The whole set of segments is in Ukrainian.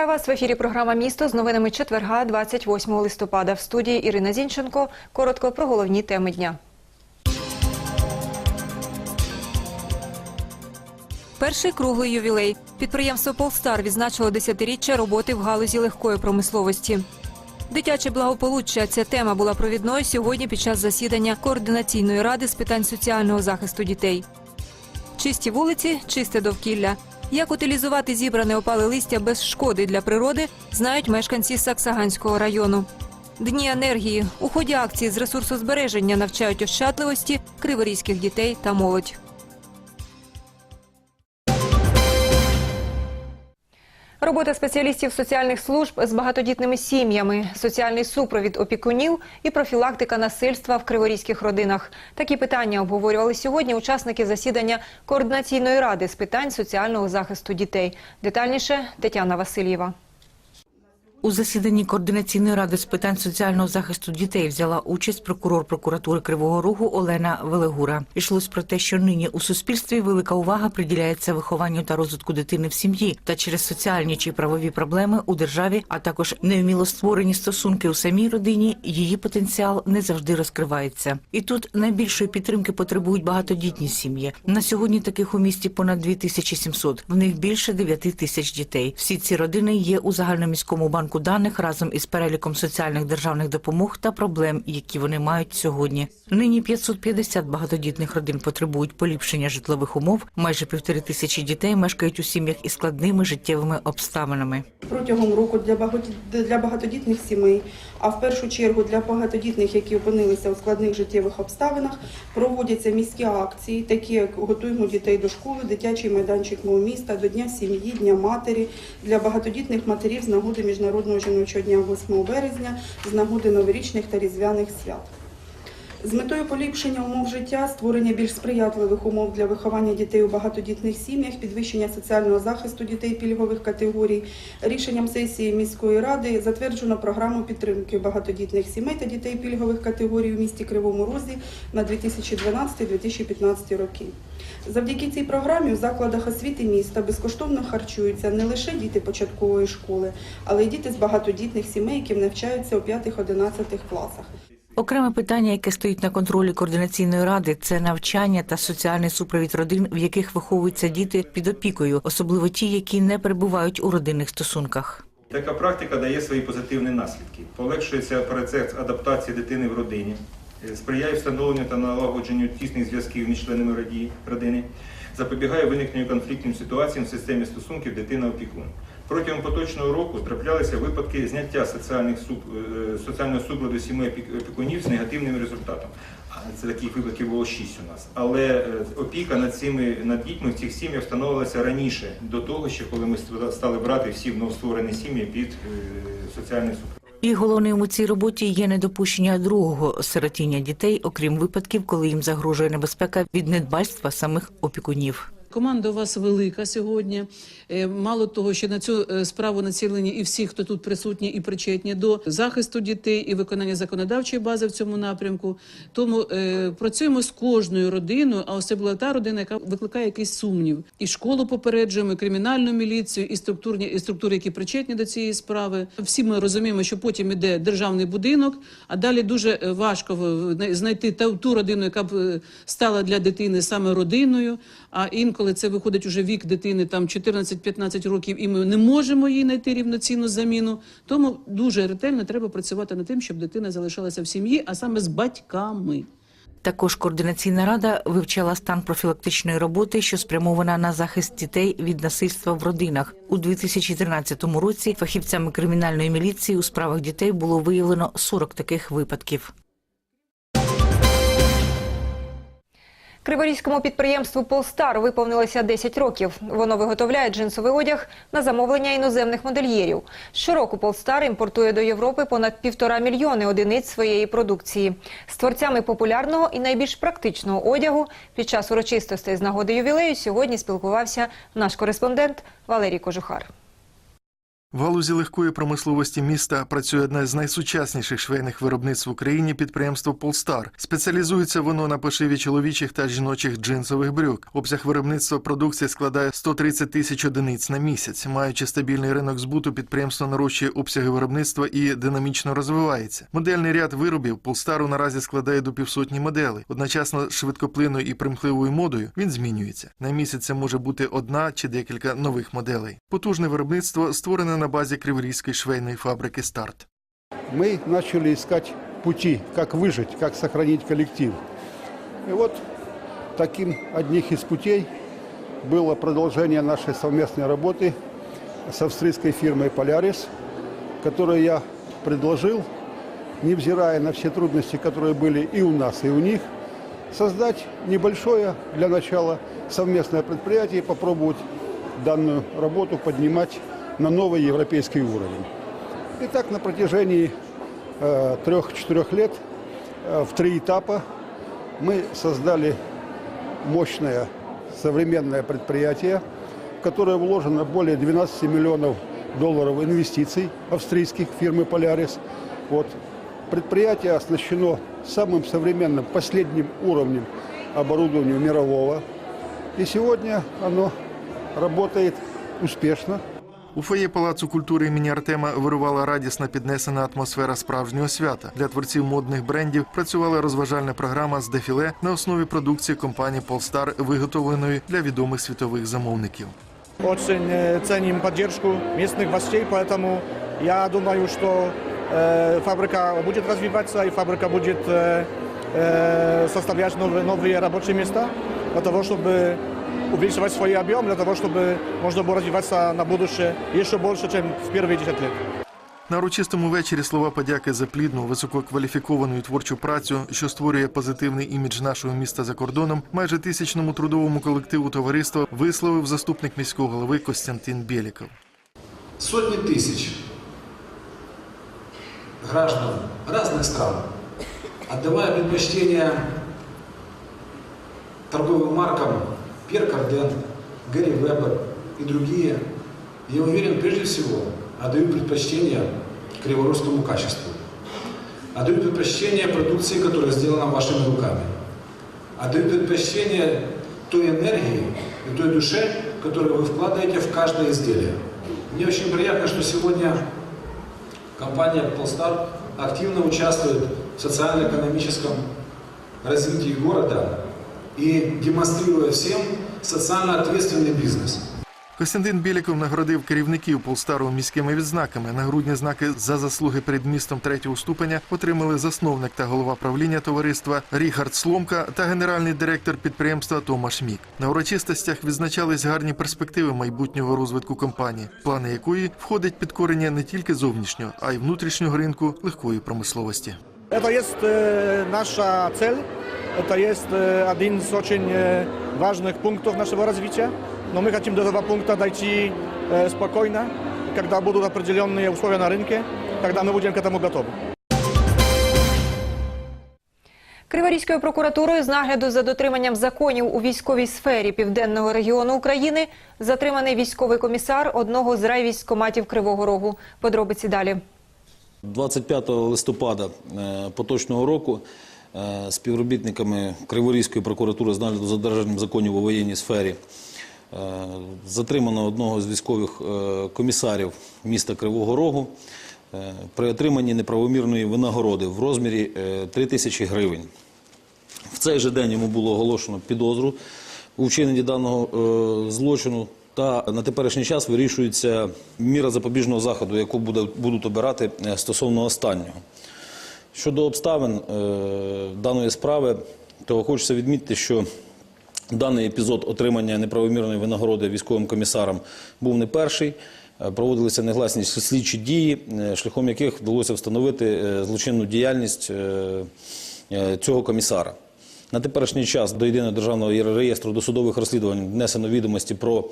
Вітаю вас в ефірі. Програма Місто з новинами четверга, 28 листопада. В студії Ірина Зінченко. Коротко про головні теми дня. Перший круглий ювілей. Підприємство Полстар відзначило десятиріччя роботи в галузі легкої промисловості. Дитяче благополуччя ця тема була провідною сьогодні під час засідання координаційної ради з питань соціального захисту дітей. Чисті вулиці, чисте довкілля. Як утилізувати зібране опале листя без шкоди для природи, знають мешканці Саксаганського району. Дні енергії у ході акції з ресурсозбереження навчають ощадливості криворізьких дітей та молодь. Робота спеціалістів соціальних служб з багатодітними сім'ями, соціальний супровід опікунів і профілактика насильства в криворізьких родинах. Такі питання обговорювали сьогодні учасники засідання координаційної ради з питань соціального захисту дітей. Детальніше Тетяна Васильєва. У засіданні координаційної ради з питань соціального захисту дітей взяла участь прокурор прокуратури Кривого Рогу Олена Велегура. Ішлось про те, що нині у суспільстві велика увага приділяється вихованню та розвитку дитини в сім'ї та через соціальні чи правові проблеми у державі, а також невміло створені стосунки у самій родині. Її потенціал не завжди розкривається. І тут найбільшої підтримки потребують багатодітні сім'ї. На сьогодні таких у місті понад 2700. В них більше 9 тисяч дітей. Всі ці родини є у загальноміському банку даних разом із переліком соціальних державних допомог та проблем, які вони мають сьогодні. Нині 550 багатодітних родин потребують поліпшення житлових умов. Майже півтори тисячі дітей мешкають у сім'ях із складними життєвими обставинами. протягом року для багатодітних сімей, а в першу чергу для багатодітних, які опинилися у складних життєвих обставинах, проводяться міські акції, такі як готуємо дітей до школи, дитячий майданчик мого міста, до Дня сім'ї, Дня матері для багатодітних матерів з нагоди Міжнародного жіночого дня 8 березня, з нагоди новорічних та різдвяних свят. З метою поліпшення умов життя, створення більш сприятливих умов для виховання дітей у багатодітних сім'ях, підвищення соціального захисту дітей пільгових категорій, рішенням сесії міської ради затверджено програму підтримки багатодітних сімей та дітей пільгових категорій у місті Кривому Розі на 2012-2015 роки. Завдяки цій програмі у закладах освіти міста безкоштовно харчуються не лише діти початкової школи, але й діти з багатодітних сімей, які навчаються у 5-11 класах. Окреме питання, яке стоїть на контролі координаційної ради, це навчання та соціальний супровід родин, в яких виховуються діти під опікою, особливо ті, які не перебувають у родинних стосунках. Така практика дає свої позитивні наслідки. Полегшується процес адаптації дитини в родині, сприяє встановленню та налагодженню тісних зв'язків між членами родини, запобігає виникненню конфліктним ситуаціям в системі стосунків дитина-опікун. Протягом поточного року траплялися випадки зняття соціальних суп, е, соціального супроводу сімей опікунів з негативним результатом. Це таких випадків було шість у нас. Але е, опіка над цими над дітьми в цих сім'ях встановилася раніше, до того, ще коли ми стали брати всі новостворені сім'ї під е, соціальний супровід. І головним у цій роботі є недопущення другого сиротіння дітей, окрім випадків, коли їм загрожує небезпека від недбальства самих опікунів. Команда у вас велика сьогодні. Е, Мало того, що на цю е, справу націлені і всі, хто тут присутні і причетні до захисту дітей і виконання законодавчої бази в цьому напрямку. Тому е, працюємо з кожною родиною, а особливо та родина, яка викликає якийсь сумнів. І школу попереджуємо, і кримінальну міліцію, і структурні і структури, які причетні до цієї справи. Всі ми розуміємо, що потім іде державний будинок, а далі дуже е, важко знайти ту, родину, яка б стала для дитини саме родиною. А інколи це виходить уже вік дитини там 14-15 років, і ми не можемо їй знайти рівноцінну заміну. Тому дуже ретельно треба працювати над тим, щоб дитина залишалася в сім'ї, а саме з батьками. Також координаційна рада вивчала стан профілактичної роботи, що спрямована на захист дітей від насильства в родинах. У 2013 році фахівцями кримінальної міліції у справах дітей було виявлено 40 таких випадків. Криворізькому підприємству Полстар виповнилося 10 років. Воно виготовляє джинсовий одяг на замовлення іноземних модельєрів. Щороку Полстар імпортує до Європи понад півтора мільйони одиниць своєї продукції. З творцями популярного і найбільш практичного одягу під час урочистостей з нагоди ювілею сьогодні спілкувався наш кореспондент Валерій Кожухар. В галузі легкої промисловості міста працює одне з найсучасніших швейних виробництв в Україні підприємство Полстар. Спеціалізується воно на пошиві чоловічих та жіночих джинсових брюк. Обсяг виробництва продукції складає 130 тисяч одиниць на місяць. Маючи стабільний ринок збуту, підприємство нарощує обсяги виробництва і динамічно розвивається. Модельний ряд виробів Полстару наразі складає до півсотні моделей. Одночасно з швидкоплинною і примхливою модою він змінюється. На місяць це може бути одна чи декілька нових моделей. Потужне виробництво створене на базі Криворізької швейної фабрики Старт. мы начали искать пути, как выжить, как сохранить коллектив. И вот таким одних из путей было продолжение нашей совместной работы с австрийской фирмой «Полярис», которую я предложил, невзирая на все трудности, которые были и у нас, и у них, создать небольшое для начала совместное предприятие и попробовать данную работу поднимать на новый европейский уровень. И так на протяжении э, трех-четырех лет э, в три этапа мы создали мощное современное предприятие, в которое вложено более 12 миллионов долларов инвестиций австрийских фирмы «Полярис». Вот. Предприятие оснащено самым современным, последним уровнем оборудования мирового. И сегодня оно работает успешно. У фоє Палацу культури імені Артема вирувала радісна піднесена атмосфера справжнього свята. Для творців модних брендів працювала розважальна програма з дефіле на основі продукції компанії Полстар, виготовленої для відомих світових замовників. Очень э, ценим поддержку местных властей, поэтому я думаю, что э, фабрика будет развиваться и фабрика будет э, э, составлять новые, новые рабочие места для того, чтобы увеличивать свой объем, для того, чтобы можно было развиваться на будущее еще больше, чем в первые 10 лет. На урочистому вечорі слова подяки за плідну, висококваліфіковану і творчу працю, що створює позитивний імідж нашого міста за кордоном, майже тисячному трудовому колективу товариства висловив заступник міського голови Костянтин Бєліков. сотни тысяч граждан разных стран, отдавая предпочтение торговым маркам Пьер Карден, Гэри Вебер и другие, я уверен, прежде всего отдают предпочтение криворусскому качеству. Отдают предпочтение продукции, которая сделана вашими руками. Отдают предпочтение той энергии и той душе, которую вы вкладываете в каждое изделие. Мне очень приятно, что сегодня компания Полстар активно участвует в социально-экономическом развитии города и демонстрируя всем социально ответственный бизнес. Костянтин Бєліков нагородив керівників Полстару міськими відзнаками. Нагрудні знаки за заслуги перед містом третього ступеня отримали засновник та голова правління товариства Ріхард Сломка та генеральний директор підприємства Томаш Мік. На урочистостях відзначались гарні перспективи майбутнього розвитку компанії, плани якої входить підкорення не тільки зовнішнього, а й внутрішнього ринку легкої промисловості. Это есть э, наша цель, это есть э, один из очень э, важных пунктов нашего развития, но мы хотим до этого пункта дойти э, спокойно, когда будут определенные условия на рынке, тогда мы будем к этому готовы. Криворізькою прокуратурою з нагляду за дотриманням законів у військовій сфері південного регіону України затриманий військовий комісар одного з райвійськкоматів Кривого Рогу. Подробиці далі. 25 листопада е, поточного року е, співробітниками Криворізької прокуратури з нагляду за додержанням законів у воєнній сфері е, затримано одного з військових комісарів міста Кривого Рогу при отриманні неправомірної винагороди в розмірі е, 3 тисячі гривень. В цей же день йому було оголошено підозру у вчиненні даного злочину. Та на теперішній час вирішується міра запобіжного заходу, яку будуть обирати е, стосовно останнього. Щодо обставин е, даної справи, то хочеться відмітити, що даний епізод отримання неправомірної винагороди військовим комісарам був не перший. Е, Проводилися негласні слідчі дії, шляхом яких вдалося встановити злочинну діяльність цього комісара. На теперішній час до єдиного державного реєстру досудових розслідувань внесено відомості про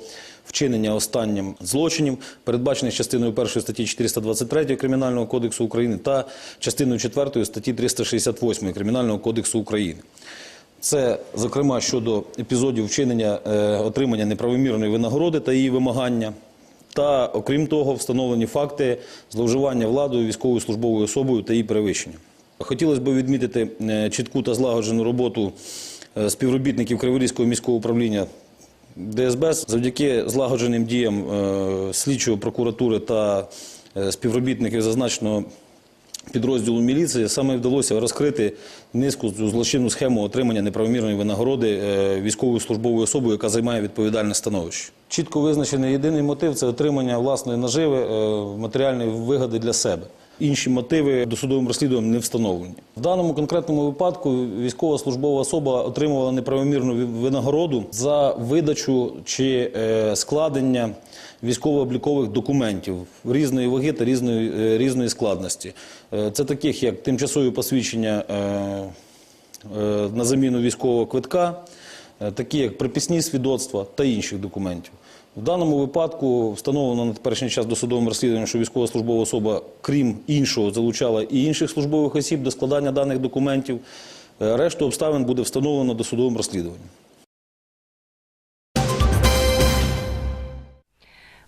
вчинення останнім злочинів, передбачених частиною 1 статті 423 Кримінального кодексу України та частиною 4 статті 368 Кримінального кодексу України. Це, зокрема, щодо епізодів вчинення е, отримання неправомірної винагороди та її вимагання, Та, окрім того, встановлені факти зловживання владою, військовою службовою особою та її перевищення. Хотілося б відмітити е, чітку та злагоджену роботу е, співробітників Криворізького міського управління ДСБ завдяки злагодженим діям е, слідчої прокуратури та співробітників зазначеного підрозділу міліції саме вдалося розкрити низку злочинну схему отримання неправомірної винагороди військовою службовою особою, яка займає відповідальне становище. Чітко визначений єдиний мотив це отримання власної наживи, матеріальної вигоди для себе. Інші мотиви досудовим розслідуванням не встановлені. В даному конкретному випадку військова службова особа отримувала неправомірну винагороду за видачу чи е, складення військово-облікових документів різної ваги та різної, е, різної складності. Е, Це таких як тимчасові посвідчення на заміну військового квитка, такі як приписні свідоцтва та інших документів. В даному випадку встановлено на теперішній час досудовим розслідуванням, що військова особа, крім іншого, залучала і інших службових осіб до складання даних документів. Е, Решту обставин буде встановлено досудовим розслідуванням.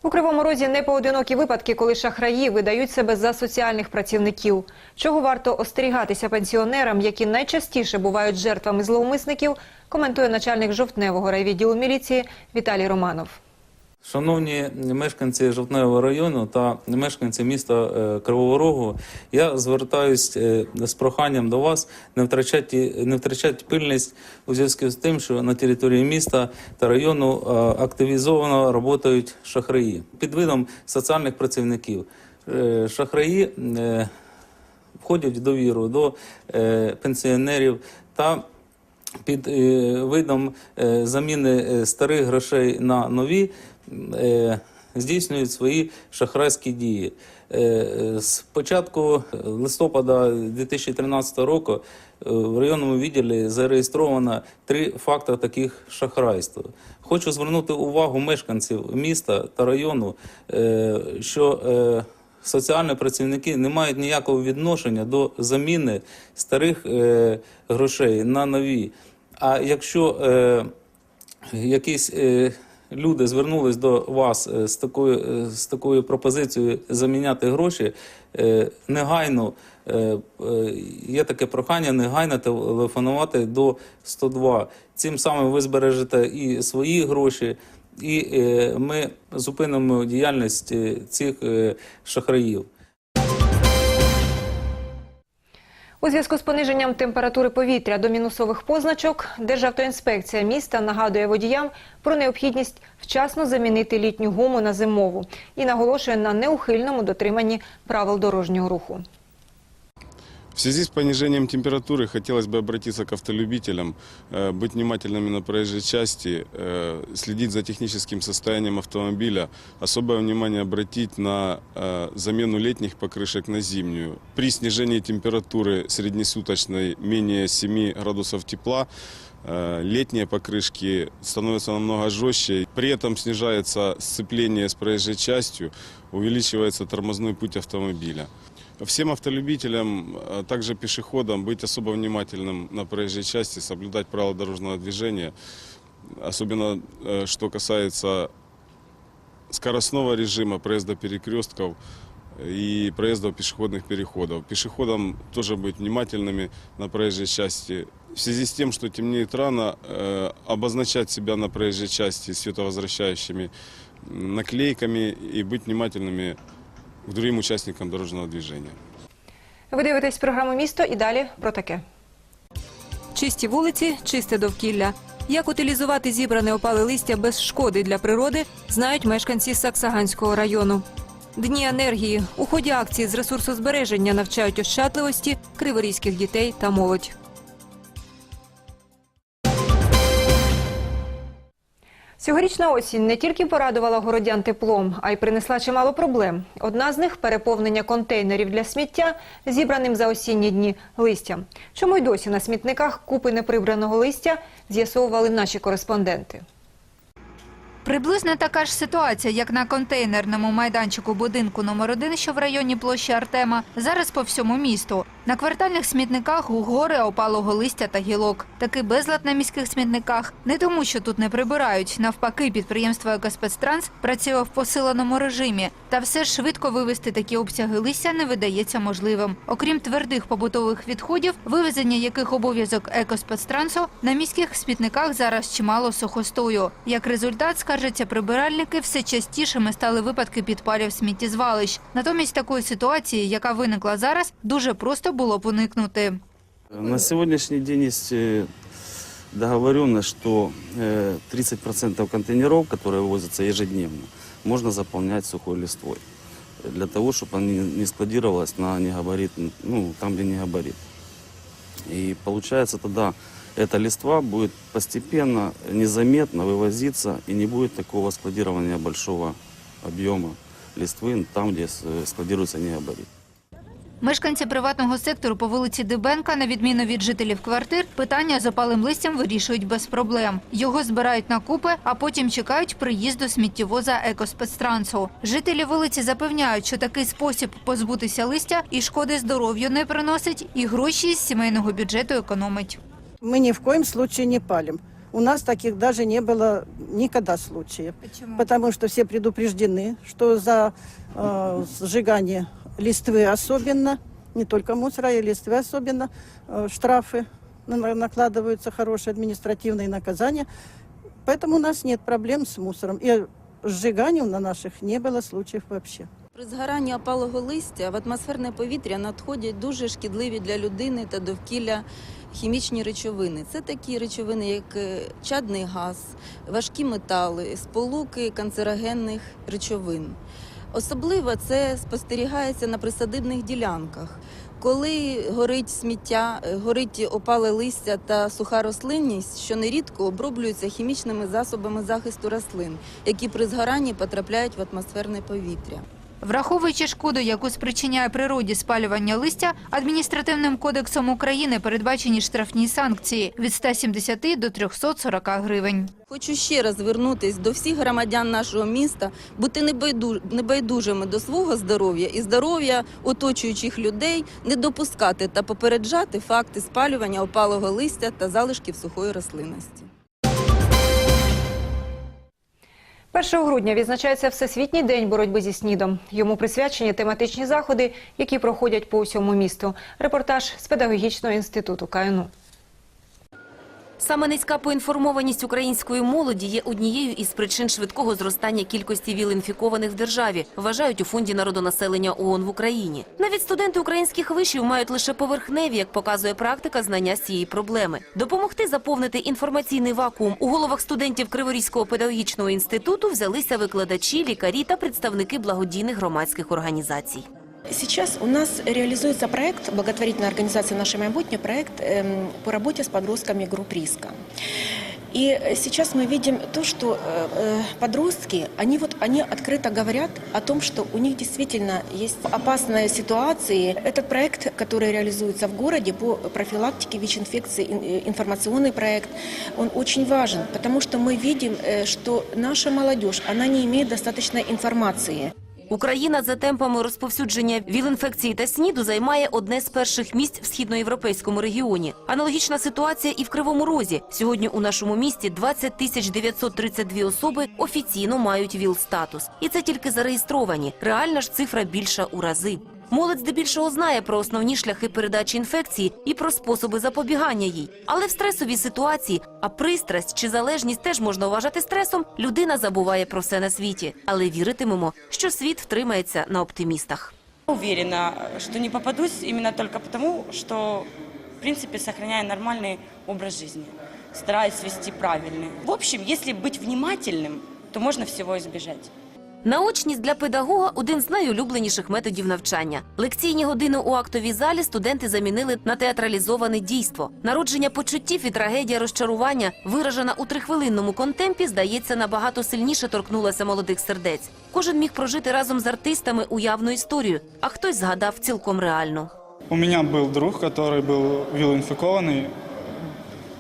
У Кривому Розі не поодинокі випадки, коли шахраї видають себе за соціальних працівників. Чого варто остерігатися пенсіонерам, які найчастіше бувають жертвами зловмисників, коментує начальник жовтневого райвідділу міліції Віталій Романов. Шановні мешканці Жовтневого району та мешканці міста е, Кривого Рогу, я звертаюсь е, з проханням до вас не втрачати, не втрачати пильність у зв'язку з тим, що на території міста та району е, активізовано працюють шахраї під видом соціальних працівників. Шахраї входять в довіру до пенсіонерів та під видом заміни старих грошей на нові здійснюють свої шахрайські дії. Е, е, З початку листопада 2013 року е, в районному відділі зареєстровано три факти таких шахрайств. Хочу звернути увагу мешканців міста та району, е, що е, соціальні працівники не мають ніякого відношення до заміни старих е, грошей на нові. А якщо е, якісь е, люди звернулись до вас е, з такою, е, з такою пропозицією заміняти гроші, е, негайно є таке прохання негайно телефонувати до 102. Цим самим ви збережете і свої гроші, і ми зупинимо діяльність цих шахраїв. У зв'язку з пониженням температури повітря до мінусових позначок Державтоінспекція міста нагадує водіям про необхідність вчасно замінити літню гуму на зимову і наголошує на неухильному дотриманні правил дорожнього руху. В связи с понижением температуры хотелось бы обратиться к автолюбителям, э, быть внимательными на проезжей части, э, следить за техническим состоянием автомобиля, особое внимание обратить на э, замену летних покрышек на зимнюю. При снижении температуры среднесуточной менее 7 градусов тепла э, летние покрышки становятся намного жестче. При этом снижается сцепление с проезжей частью, увеличивается тормозной путь автомобиля. Всем автолюбителям, а также пешеходам быть особо внимательным на проезжей части, соблюдать правила дорожного движения, особенно э, что касается скоростного режима, проезда перекрестков и проезда пешеходных переходов. Пешеходам тоже быть внимательными на проезжей части. В связи с тем, что темнеет рано, э, обозначать себя на проезжей части световозвращающими наклейками и быть внимательными к другим участникам дорожного движения. Ви дивитесь програму Місто і далі про таке. Чисті вулиці, чисте довкілля. Як утилізувати зібране опале листя без шкоди для природи, знають мешканці Саксаганського району. Дні енергії у ході акції з ресурсозбереження навчають ощадливості криворізьких дітей та молодь. Цьогорічна осінь не тільки порадувала городян теплом, а й принесла чимало проблем. Одна з них переповнення контейнерів для сміття, зібраним за осінні дні листям. Чому й досі на смітниках купи неприбраного листя з'ясовували наші кореспонденти. Приблизно така ж ситуація, як на контейнерному майданчику будинку номер 1 що в районі площі Артема, зараз по всьому місту. На квартальних смітниках гори опалого листя та гілок. Такий безлад на міських смітниках не тому, що тут не прибирають. Навпаки, підприємство «Екоспецтранс» працює в посиленому режимі. Та все ж швидко вивезти такі обсяги листя не видається можливим. Окрім твердих побутових відходів, вивезення яких обов'язок «Екоспецтрансу», на міських смітниках зараз чимало сухостою. Як результат, скаржаться прибиральники, все частішими стали випадки підпалів сміттєзвалищ. Натомість такої ситуації, яка виникла зараз, дуже просто було б уникнути. На сегодняшний день есть э, договоренность, что э, 30% контейнеров, которые вывозятся ежедневно, можно заполнять сухой листвой. Для того, чтобы они не складировалось на негабарит, ну, там, где не габарит. И получается тогда эта листва будет постепенно, незаметно вывозиться, и не будет такого складирования большого объема листвы там, где э, складируется негабарит. Мешканці приватного сектору по вулиці Дибенка, на відміну від жителів квартир, питання з опалим листям вирішують без проблем. Його збирають на купи, а потім чекають приїзду сміттєвоза екоспецтрансу. Жителі вулиці запевняють, що такий спосіб позбутися листя і шкоди здоров'ю не приносить, і гроші з сімейного бюджету економить. Мы ни в коем случае не палим. У нас таких даже не было никогда случаев. Потому что все предупреждены, что за э, сжигание листвы особенно, не только мусора, и листвы особенно, э, штрафы на- накладываются, хорошие административные наказания. Поэтому у нас нет проблем с мусором. И сжиганий на наших не было случаев вообще. При згоранні опалого листя в атмосферне повітря надходять дуже шкідливі для людини та довкілля хімічні речовини. Це такі речовини, як е, чадний газ, важкі метали, сполуки канцерогенних речовин. Особливо це спостерігається на присадибних ділянках. Коли горить сміття, е, горить опале листя та суха рослинність, що нерідко оброблюються хімічними засобами захисту рослин, які при згоранні потрапляють в атмосферне повітря. Враховуючи шкоду, яку спричиняє природі спалювання листя, адміністративним кодексом України передбачені штрафні санкції від 170 до 340 гривень. Хочу ще раз звернутись до всіх громадян нашого міста, бути небайду- небайдужими до свого здоров'я і здоров'я оточуючих людей, не допускати та попереджати факти спалювання опалого листя та залишків сухої рослинності. 1 грудня відзначається Всесвітній день боротьби зі снідом. Йому присвячені тематичні заходи, які проходять по усьому місту. Репортаж з педагогічного інституту КНУ. Саме низька поінформованість української молоді є однією із причин швидкого зростання кількості ВІЛ-інфікованих в державі, вважають у фонді народонаселення ООН в Україні. Навіть студенти українських вишів мають лише поверхневі, як показує практика, знання цієї проблеми. Допомогти заповнити інформаційний вакуум у головах студентів Криворізького педагогічного інституту взялися викладачі, лікарі та представники благодійних громадських організацій. Сейчас у нас реализуется проект, благотворительная организация «Наша майбутнє», проект эм, по работе с подростками групп риска. И сейчас мы видим то, что э, э, подростки, они вот они открыто говорят о том, что у них действительно есть опасные ситуации. Этот проект, который реализуется в городе по профилактике ВИЧ-инфекции, ин- э, информационный проект, он очень важен, потому что мы видим, что наша молодежь, она не имеет достаточной информации. Україна за темпами розповсюдження ВІЛ-інфекції та СНІДу займає одне з перших місць в східноєвропейському регіоні. Аналогічна ситуація і в Кривому Розі. Сьогодні у нашому місті 20 тисяч 932 особи офіційно мають ВІЛ-статус. І це тільки зареєстровані. Реальна ж цифра більша у рази. Молодь здебільшого знає про основні шляхи передачі інфекції і про способи запобігання їй. Але в стресовій ситуації, а пристрасть чи залежність теж можна вважати стресом, людина забуває про все на світі. Але віритимемо, що світ втримається на оптимістах. Уверена, что не попадусь именно только потому, что, в принципе, сохраняю нормальный образ жизни. Стараюсь вести правильный. В общем, если быть внимательным, то можно всего избежать. Наочність для педагога один з найулюбленіших методів навчання. Лекційні години у актовій залі студенти замінили на театралізоване дійство. Народження почуттів і трагедія розчарування, виражена у трихвилинному контемпі, здається, набагато сильніше торкнулася молодих сердець. Кожен міг прожити разом з артистами уявну історію, а хтось згадав цілком реальну. У меня был друг, который был ВИЛ-инфикованный,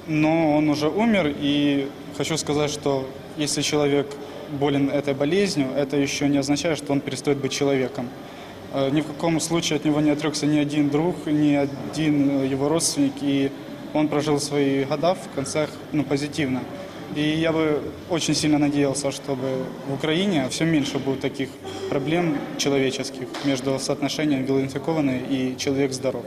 но он уже умер. И хочу сказать, что если человек болен этой болезнью, это еще не означает, что он перестает быть человеком. Э, Ни в каком случае от него не отрекся ни один друг, ни один э, его родственник, и он прожил свои года в концах ну, позитивно. И я бы очень сильно надеялся, чтобы в Украине все меньше будет таких проблем человеческих между соотношением вилоинфикованный и человек здоров.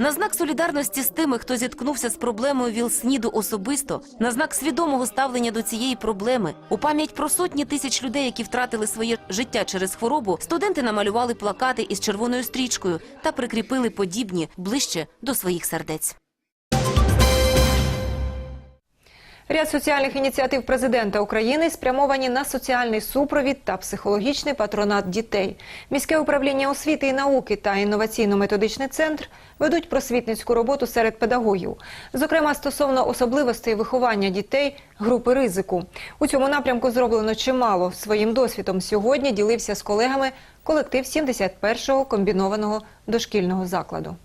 На знак солідарності з тими, хто зіткнувся з проблемою ВІЛ-СНІДу особисто, на знак свідомого ставлення до цієї проблеми, у пам'ять про сотні тисяч людей, які втратили своє життя через хворобу, студенти намалювали плакати із червоною стрічкою та прикріпили подібні ближче до своїх сердець. Ряд соціальних ініціатив президента України спрямовані на соціальний супровід та психологічний патронат дітей. Міське управління освіти і науки та інноваційно-методичний центр ведуть просвітницьку роботу серед педагогів, зокрема стосовно особливостей виховання дітей групи ризику. У цьому напрямку зроблено чимало. Своїм досвідом сьогодні ділився з колегами колектив 71-го комбінованого дошкільного закладу.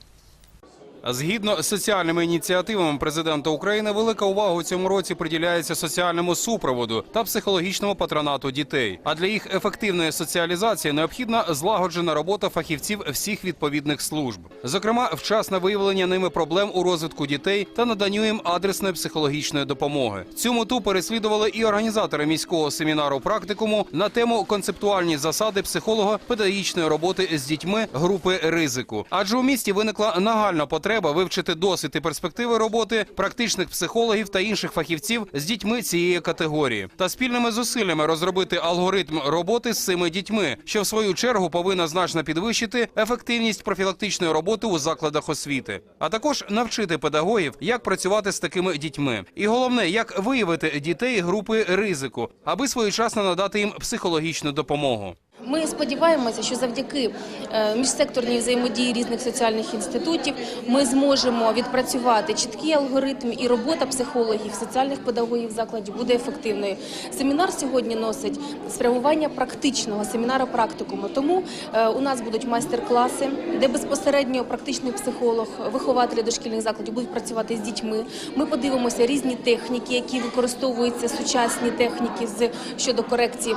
Згідно з соціальними ініціативами президента України, велика увага у цьому році приділяється соціальному супроводу та психологічному патронату дітей. А для їх ефективної соціалізації необхідна злагоджена робота фахівців всіх відповідних служб, зокрема, вчасне виявлення ними проблем у розвитку дітей та наданню їм адресної психологічної допомоги. Цю мету переслідували і організатори міського семінару практикуму на тему концептуальні засади психолого-педагогічної роботи з дітьми групи ризику. Адже у місті виникла нагальна потреба вивчити досвід і перспективи роботи практичних психологів та інших фахівців з дітьми цієї категорії, та спільними зусиллями розробити алгоритм роботи з цими дітьми, що в свою чергу повинна значно підвищити ефективність профілактичної роботи у закладах освіти, а також навчити педагогів, як працювати з такими дітьми, і головне, як виявити дітей групи ризику, аби своєчасно надати їм психологічну допомогу. Ми сподіваємося, що завдяки е, міжсекторній взаємодії різних соціальних інститутів ми зможемо відпрацювати чіткий алгоритм і робота психологів, соціальних педагогів в закладі буде ефективною. Семінар сьогодні носить спрямування практичного семінару практикуму. Тому е, у нас будуть майстер-класи, де безпосередньо практичний психолог, вихователі дошкільних закладів будуть працювати з дітьми. Ми подивимося різні техніки, які використовуються сучасні техніки з щодо корекції.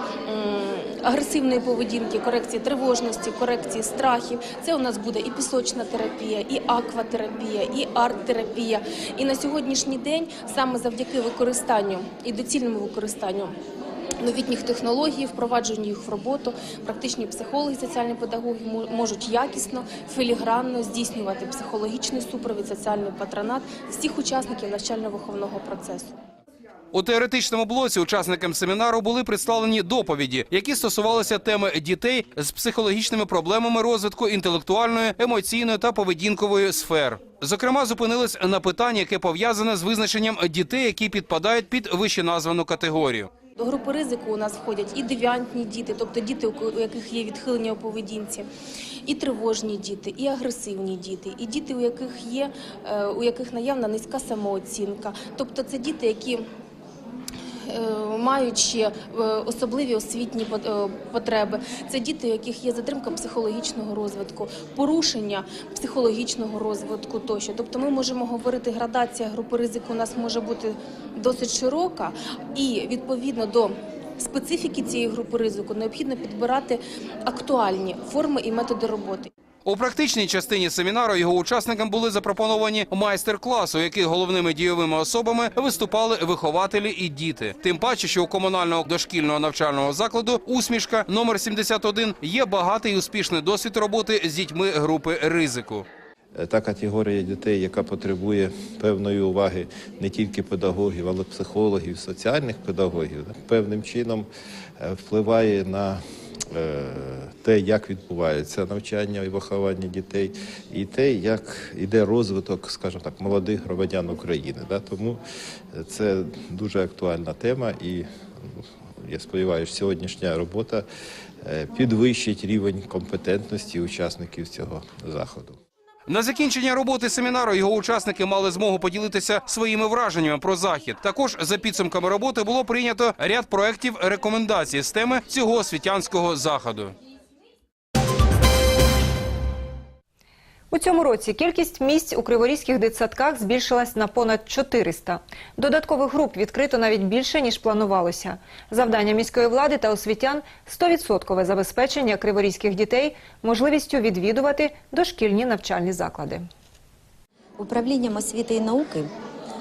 агресивної поведінки, корекції тривожності, корекції страхів. Це у нас буде і пісочна терапія, і акватерапія, і арт-терапія. І на сьогоднішній день саме завдяки використанню і доцільному використанню. Новітніх технологій, впровадженню їх в роботу, практичні психологи, соціальні педагоги можуть якісно, філігранно здійснювати психологічний супровід, соціальний патронат всіх учасників навчально-виховного процесу. У теоретичному блоці учасникам семінару були представлені доповіді, які стосувалися теми дітей з психологічними проблемами розвитку інтелектуальної, емоційної та поведінкової сфер. Зокрема, зупинились на питанні, яке пов'язане з визначенням дітей, які підпадають під вищеназвану категорію. До групи ризику у нас входять і девіантні діти, тобто діти, у яких є відхилення у поведінці, і тривожні діти, і агресивні діти, і діти, у яких є е, у яких наявна низька самооцінка. Тобто це діти, які е, Мають е, особливі освітні е, потреби. Це діти, у яких є затримка психологічного розвитку, порушення психологічного розвитку тощо. Тобто ми можемо говорити, градація групи ризику у нас може бути досить широка, і відповідно до специфіки цієї групи ризику необхідно підбирати актуальні форми і методи роботи. У практичній частині семінару його учасникам були запропоновані майстер-класи, у яких головними дійовими особами виступали вихователі і діти. Тим паче, що у комунального дошкільного навчального закладу усмішка номер 71 є багатий і успішний досвід роботи з дітьми групи ризику. та категорія дітей, яка потребує певної уваги не тільки педагогів, але й психологів, соціальних педагогів, певним чином е, впливає на е, те, як відбувається навчання і виховання дітей, і те, як іде розвиток, скажімо так, молодих громадян України. Да. Тому е, це дуже актуальна тема і ну, я сподіваюся, сьогоднішня робота е, підвищить рівень компетентності учасників цього заходу. На закінчення роботи семінару його учасники мали змогу поділитися своїми враженнями про захід. Також за підсумками роботи було прийнято ряд проєктів рекомендацій з теми цього освітянського заходу. У цьому році кількість місць у криворізьких дитсадках збільшилась на понад 400. Додаткових груп відкрито навіть більше, ніж планувалося. Завдання міської влади та освітян – 100% забезпечення криворізьких дітей можливістю відвідувати дошкільні навчальні заклади. Управлінням освіти і науки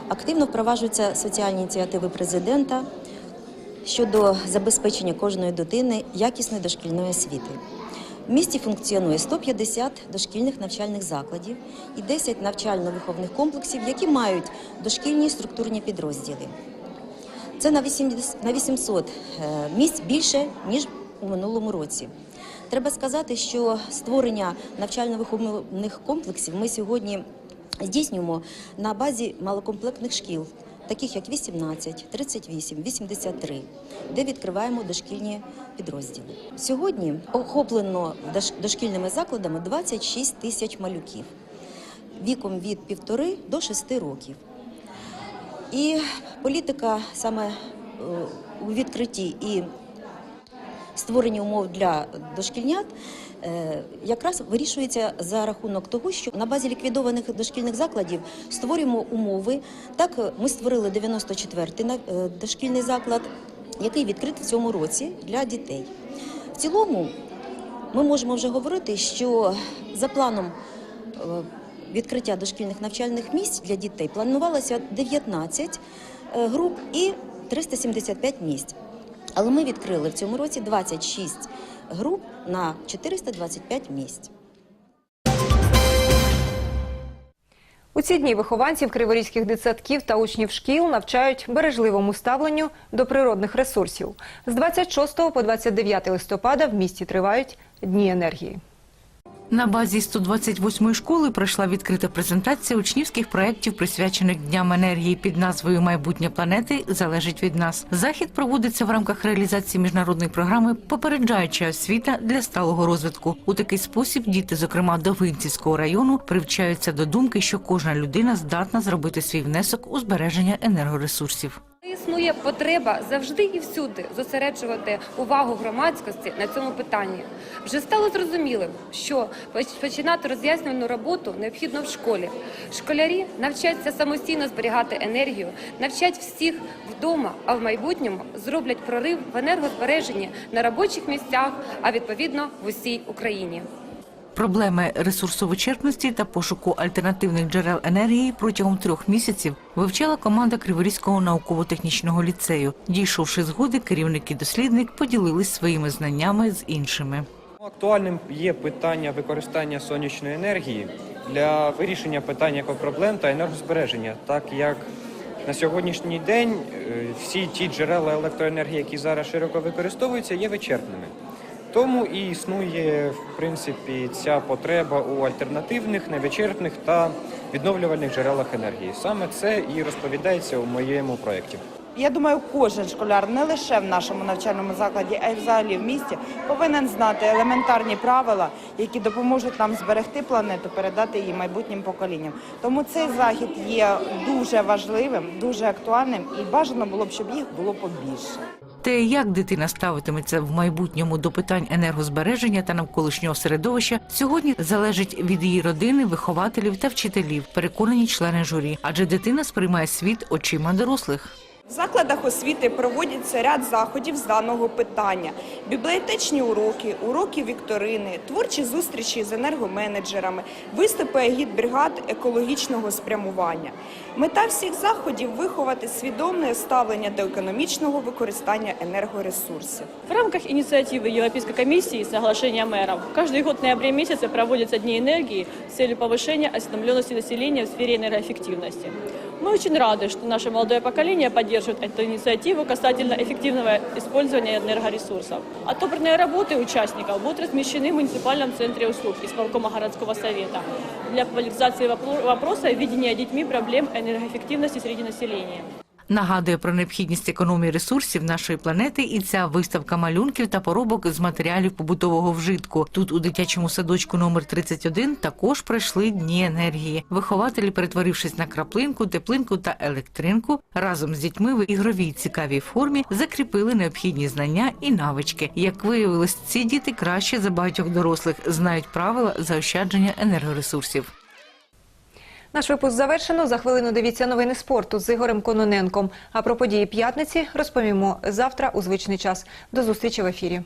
активно впроваджуються соціальні ініціативи президента щодо забезпечення кожної дитини якісної дошкільної освіти. В місті функціонує 150 дошкільних навчальних закладів і 10 навчально-виховних комплексів, які мають дошкільні структурні підрозділи. Це на 800 е, місць більше, ніж у минулому році. Треба сказати, що створення навчально-виховних комплексів ми сьогодні здійснюємо на базі малокомплектних шкіл, таких як 18, 38, 83, де відкриваємо дошкільні підрозділи. Сьогодні охоплено дошкільними закладами 26 тисяч малюків віком від 1,5 до 6 років. І політика саме е, у відкритті і створенні умов для дошкільнят якраз вирішується за рахунок того, що на базі ліквідованих дошкільних закладів створюємо умови. Так, е, ми створили 94-й на- е, дошкільний заклад, який відкритий в цьому році для дітей. В цілому ми можемо вже говорити, що за планом е, відкриття дошкільних навчальних місць для дітей планувалося 19 е, груп і 375 місць. Але ми відкрили в цьому році 26 груп на 425 місць. У ці дні вихованців криворізьких дитсадків та учнів шкіл навчають бережливому ставленню до природних ресурсів. З 26 по 29 листопада в місті тривають Дні енергії. На базі 128-ї школи пройшла відкрита презентація учнівських проєктів, присвячених Дням енергії під назвою Майбутнє планети залежить від нас. Захід проводиться в рамках реалізації міжнародної програми Попереджаюча освіта для сталого розвитку. У такий спосіб діти, зокрема Довинцівського району, привчаються до думки, що кожна людина здатна зробити свій внесок у збереження енергоресурсів. Існує потреба завжди і всюди зосереджувати увагу громадськості на цьому питанні. Вже стало зрозумілим, що починати роз'яснювальну роботу необхідно в школі. Школярі навчаться самостійно зберігати енергію, навчать всіх вдома, а в майбутньому зроблять прорив в енергозбереженні на робочих місцях, а відповідно в усій Україні. Проблеми ресурсовичерпності та пошуку альтернативних джерел енергії протягом трьох місяців вивчала команда Криворізького науково-технічного ліцею. Дійшовши згоди, керівник і дослідник поділились своїми знаннями з іншими. Актуальним є питання використання сонячної енергії для вирішення питань екопроблем та енергозбереження, так як на сьогоднішній день е, всі ті джерела електроенергії, які зараз широко використовуються, є вичерпними. Тому і існує в принципі ця потреба у альтернативних, невичерпних та відновлювальних джерелах енергії. Саме це і розповідається у моєму проєкті. Я думаю, кожен школяр не лише в нашому навчальному закладі, а й взагалі в місті повинен знати елементарні правила, які допоможуть нам зберегти планету, передати її майбутнім поколінням. Тому цей захід є дуже важливим, дуже актуальним, і бажано було б, щоб їх було побільше. Те, як дитина ставитиметься в майбутньому до питань енергозбереження та навколишнього середовища, сьогодні залежить від її родини, вихователів та вчителів, переконані члени журі, адже дитина сприймає світ очима дорослих. В закладах освіти проводяться ряд заходів з даного питання: бібліотечні уроки, уроки вікторини, творчі зустрічі з енергоменеджерами, виступи агітбригад екологічного спрямування. Мета всіх заходів виховати свідоме ставлення до економічного використання енергоресурсів. В рамках инициативы Европейской комиссии «Соглашение мэров» каждый год в ноябре месяце проводятся Дни энергии с целью повышения осведомленности населения в сфере энергоэффективности. Мы очень рады, что наше молодое поколение поддерживает эту инициативу касательно эффективного использования энергоресурсов. Отобранные работы участников будут размещены в муниципальном центре услуг исполкома городского совета для популяризации вопро- вопроса видения детьми проблем энергоэффективности среди населения. Нагадує про необхідність економії ресурсів нашої планети і ця виставка малюнків та поробок з матеріалів побутового вжитку. Тут у дитячому садочку номер 31 також пройшли дні енергії. Вихователі, перетворившись на краплинку, теплинку та електринку, разом з дітьми в ігровій цікавій формі закріпили необхідні знання і навички. Як виявилось, ці діти краще за багатьох дорослих знають правила заощадження енергоресурсів. Наш випуск завершено. За хвилину дивіться новини спорту з Ігорем Кононенком. А про події п'ятниці розповімо завтра у звичний час. До зустрічі в ефірі.